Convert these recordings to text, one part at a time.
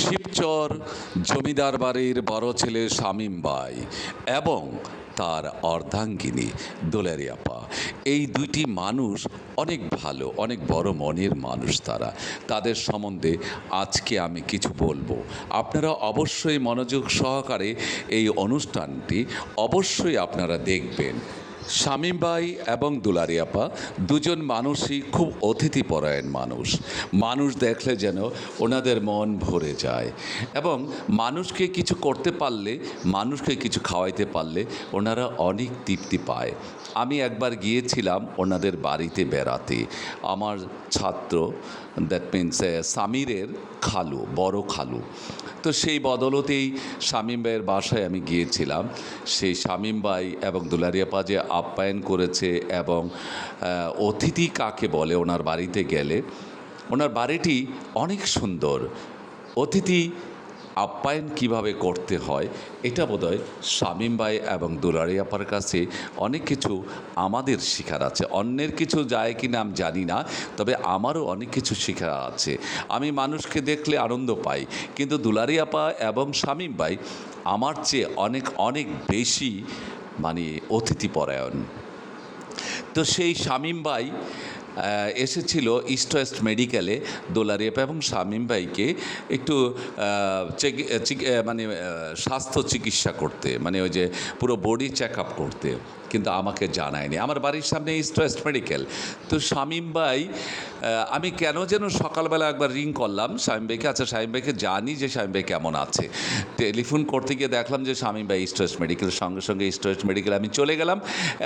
শিবচর জমিদার বাড়ির বড় ছেলে শামীম ভাই এবং তার অর্ধাঙ্গিনী দোলারি আপা। এই দুইটি মানুষ অনেক ভালো, অনেক বড় মনের মানুষ তারা। তাদের সম্বন্ধে আজকে আমি কিছু বলব। আপনারা অবশ্যই মনোযোগ সহকারে এই অনুষ্ঠানটি অবশ্যই আপনারা দেখবেন। শামীম ভাই এবং দুলারি আপা দুজন মানুষই খুব অতিথিপরায়ণ মানুষ। মানুষ দেখলে যেন ওনাদের মন ভরে যায় এবং মানুষকে কিছু করতে পারলে, মানুষকে কিছু খাওয়াইতে পারলে ওনারা অনেক তৃপ্তি পায়। আমি একবার গিয়েছিলাম ওনাদের বাড়িতে বেড়াতে। আমার ছাত্র দ্যাট মিনস সামিরের খালু, বড় খালু। তো সেই বদলতেই শামীম ভাইয়ের বাসায় আমি গিয়েছিলাম। সেই শামীম ভাই এবং দুলারিয়াপা যে আপ্যায়ন করেছে এবং অতিথি কাকে বলে ওনার বাড়িতে গেলে, ওনার বাড়িটি অনেক সুন্দর। অতিথি আপ্যায়ন কীভাবে করতে হয়, এটা বোধহয় শামীম ভাই এবং দুলারি আপার কাছে অনেক কিছু আমাদের শেখার আছে। অন্যের কিছু যায় কি না আমি জানি না, তবে আমারও অনেক কিছু শেখার আছে। আমি মানুষকে দেখলে আনন্দ পাই, কিন্তু দুলারি আপা এবং শামীম ভাই আমার চেয়ে অনেক অনেক বেশি মানে অতিথিপরায়ণ। তো সেই শামীম ভাই এসেছিল ইস্ট ওয়েস্ট মেডিকেলে দোলারিয়াপা এবং শামীম ভাইকে একটু মানে স্বাস্থ্য চিকিৎসা করতে মানে ওই যে পুরো বডি চেক আপ করতে, কিন্তু আমাকে জানায়নি। আমার বাড়ির সামনে ইস্ট ওয়েস্ট মেডিকেল তো শামীম ভাই আমি কেন যেন সকালবেলা একবার রিং করলাম, শামীম ভাইকে আচ্ছা শামিম ভাইকে জানি যে শামীম ভাই কেমন আছে। টেলিফোন করতে গিয়ে দেখলাম যে শামীম ভাই ইস্ট ওয়েস্ট মেডিকেল সঙ্গে সঙ্গে ইস্ট ওয়েস্ট মেডিকেল আমি চলে গেলাম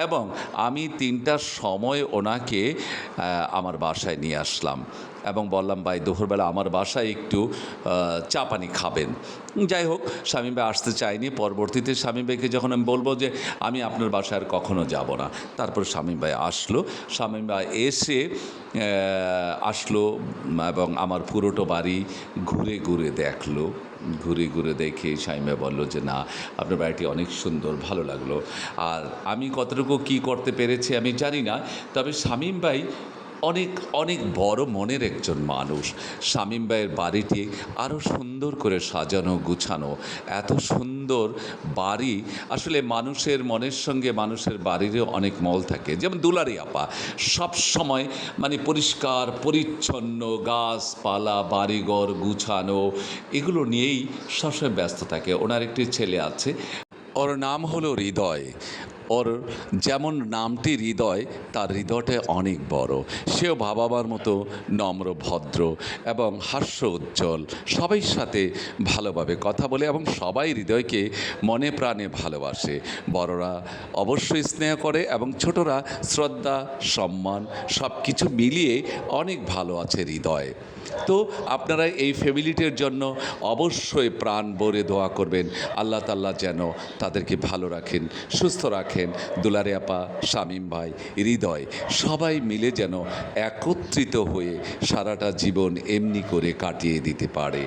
এবং আমি তিনটার সময় ওনাকে আমার বাসায় নিয়ে আসলাম। এবং বললাম, ভাই, দুপুরবেলা আমার বাসায় একটু চা পানি খাবেন। যাই হোক শামীম ভাই আসতে চাইনি পরবর্তীতে শামীম ভাইকে যখন আমি বলব যে, আমি আপনার বাসায় আর কখনো যাব না। তারপর শামীম ভাই আসলো। শামীম ভাই এসে আসলো এবং আমার পুরোটো বাড়ি ঘুরে ঘুরে দেখল। ঘুরে ঘুরে দেখে সাইমা বলল যে, না, আপনার বাড়িটি অনেক সুন্দর, ভালো লাগল। আর আমি কতটুকু কী করতে পেরেছি আমি জানি না, তবে শামীম ভাই অনেক অনেক বড় মনের একজন মানুষ। শামীম ভাইয়ের বাড়িটি আরও সুন্দর করে সাজানো, গুছানো। এত সুন্দর বাড়ি। আসলে মানুষের মনের সঙ্গে মানুষের বাড়িরও অনেক মল থাকে। যেমন দুলারি আপা, সব সময় মানে পরিষ্কার, পরিচ্ছন্ন, গাছপালা, বাড়িঘর গুছানো, এগুলো নিয়েই সবসময় ব্যস্ত থাকে। ওনার একটি ছেলে আছে, ওর নাম হলো হৃদয়। ওর যেমন নামটি হৃদয়, তার হৃদয়টা অনেক বড়। সেও ভাবাবার মতো নম্র, ভদ্র এবং হাস্য উজ্জ্বল। সবাই সাথে ভালোভাবে কথা বলে এবং সবাই হৃদয়কে মনে প্রাণে ভালোবাসে। বড়রা অবশ্যই স্নেহ করে এবং ছোটরা শ্রদ্ধা, সম্মান সব কিছু মিলিয়ে অনেক ভালো আছে হৃদয়। তো আপনারা এই ফ্যামিলিটির জন্য অবশ্যই প্রাণ ভরে দোয়া করবেন। আল্লাহ তাল্লাহ যেন তাদেরকে ভালো রাখেন, সুস্থ রাখেন। দুলারে আপা, শামীম ভাই, হৃদয়, সবাই মিলে যেন একত্রিত হয়ে সারাটা জীবন এমনি করে কাটিয়ে দিতে পারে।